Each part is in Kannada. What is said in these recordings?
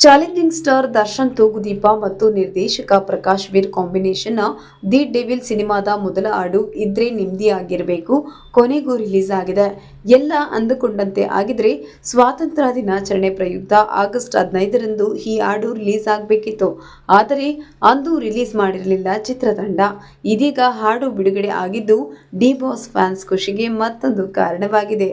ಚಾಲೆಂಜಿಂಗ್ ಸ್ಟಾರ್ ದರ್ಶನ್ ತೂಗುದೀಪ ಮತ್ತು ನಿರ್ದೇಶಕ ಪ್ರಕಾಶ್ ವೀರ್ ಕಾಂಬಿನೇಷನ್ನ ದಿ ಡೆವಿಲ್ ಸಿನಿಮಾದ ಮೊದಲ ಹಾಡು ಇದ್ರೆ ನೆಮ್ಮದಿ ಆಗಿರಬೇಕು, ಕೊನೆಗೂ ರಿಲೀಸ್ ಆಗಿದೆ. ಎಲ್ಲ ಅಂದುಕೊಂಡಂತೆ ಆಗಿದ್ರೆ ಸ್ವಾತಂತ್ರ್ಯ ದಿನಾಚರಣೆ ಪ್ರಯುಕ್ತ ಆಗಸ್ಟ್ ಹದಿನೈದರಂದು ಈ ಹಾಡು ರಿಲೀಸ್ ಆಗಬೇಕಿತ್ತು. ಆದರೆ ಅಂದು ರಿಲೀಸ್ ಮಾಡಿರಲಿಲ್ಲ ಚಿತ್ರತಂಡ. ಇದೀಗ ಹಾಡು ಬಿಡುಗಡೆ ಆಗಿದ್ದು ಡಿ ಬಾಸ್ ಫ್ಯಾನ್ಸ್ ಖುಷಿಗೆ ಮತ್ತೊಂದು ಕಾರಣವಾಗಿದೆ.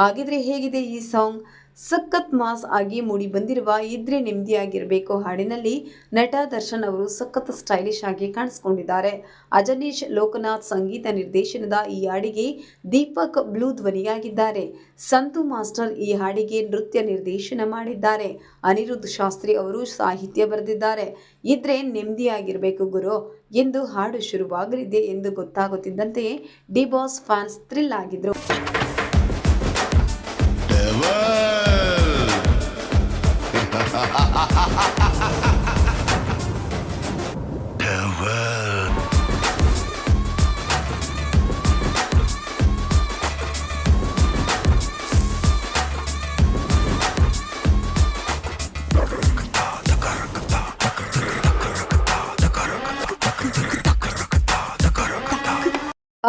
ಹಾಗಿದ್ರೆ ಹೇಗಿದೆ ಈ ಸಾಂಗ್? ಸಖತ್ ಮಾಸ್ ಆಗಿ ಮೂಡಿ ಬಂದಿರುವ ಇದ್ರೆ ನೆಮ್ಮದಿಯಾಗಿರಬೇಕು ಹಾಡಿನಲ್ಲಿ ನಟ ದರ್ಶನ್ ಅವರು ಸಖತ್ ಸ್ಟೈಲಿಶ್ ಆಗಿ ಕಾಣಿಸ್ಕೊಂಡಿದ್ದಾರೆ. ಅಜನೀಶ್ ಲೋಕನಾಥ್ ಸಂಗೀತ ನಿರ್ದೇಶನದ ಈ ಹಾಡಿಗೆ ದೀಪಕ್ ಬ್ಲೂ ಧ್ವನಿಯಾಗಿದ್ದಾರೆ. ಸಂತು ಮಾಸ್ಟರ್ ಈ ಹಾಡಿಗೆ ನೃತ್ಯ ನಿರ್ದೇಶನ ಮಾಡಿದ್ದಾರೆ. ಅನಿರುದ್ಧ ಶಾಸ್ತ್ರಿ ಅವರು ಸಾಹಿತ್ಯ ಬರೆದಿದ್ದಾರೆ. ಇದ್ರೆ ನೆಮ್ಮದಿಯಾಗಿರಬೇಕು ಗುರು, ಎಂದು ಹಾಡು ಶುರುವಾಗಲಿದೆ ಎಂದು ಗೊತ್ತಾಗುತ್ತಿದ್ದಂತೆಯೇ ಡಿ ಬಾಸ್ ಫ್ಯಾನ್ಸ್ ಥ್ರಿಲ್ ಆಗಿದ್ರು. Vamos!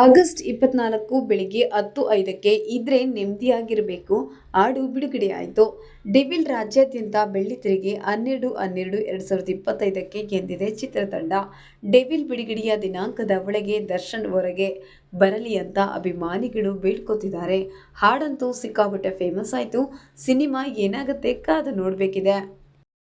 ಆಗಸ್ಟ್ ಇಪ್ಪತ್ನಾಲ್ಕು ಬೆಳಿಗ್ಗೆ ಹತ್ತು ಐದಕ್ಕೆ ಇದ್ರೆ ನೆಮ್ಮದಿಯಾಗಿರಬೇಕು. ಹಾಡು ಬಿಡುಗಡೆಯಾಯಿತು ಡೆವಿಲ್ ರಾಜ್ಯಾದ್ಯಂತ ಬೆಳ್ಳಿ ತೆರಿಗೆ ಹನ್ನೆರಡು ಹನ್ನೆರಡು ಎರಡು ಸಾವಿರದ ಇಪ್ಪತ್ತೈದಕ್ಕೆ ಗೆದ್ದಿದೆ ಚಿತ್ರತಂಡ ಡೆವಿಲ್ ಬಿಡುಗಡೆಯ ದಿನಾಂಕದ ಒಳಗೆ ದರ್ಶನ್ ಹೊರಗೆ ಬರಲಿ ಅಂತ ಅಭಿಮಾನಿಗಳು ಬೇಡ್ಕೋತಿದ್ದಾರೆ. ಹಾಡಂತೂ ಸಿಕ್ಕಾಪಟ್ಟೆ ಫೇಮಸ್ ಆಯಿತು. ಸಿನಿಮಾ ಏನಾಗುತ್ತೆ ಕಾದು ನೋಡಬೇಕಿದೆ.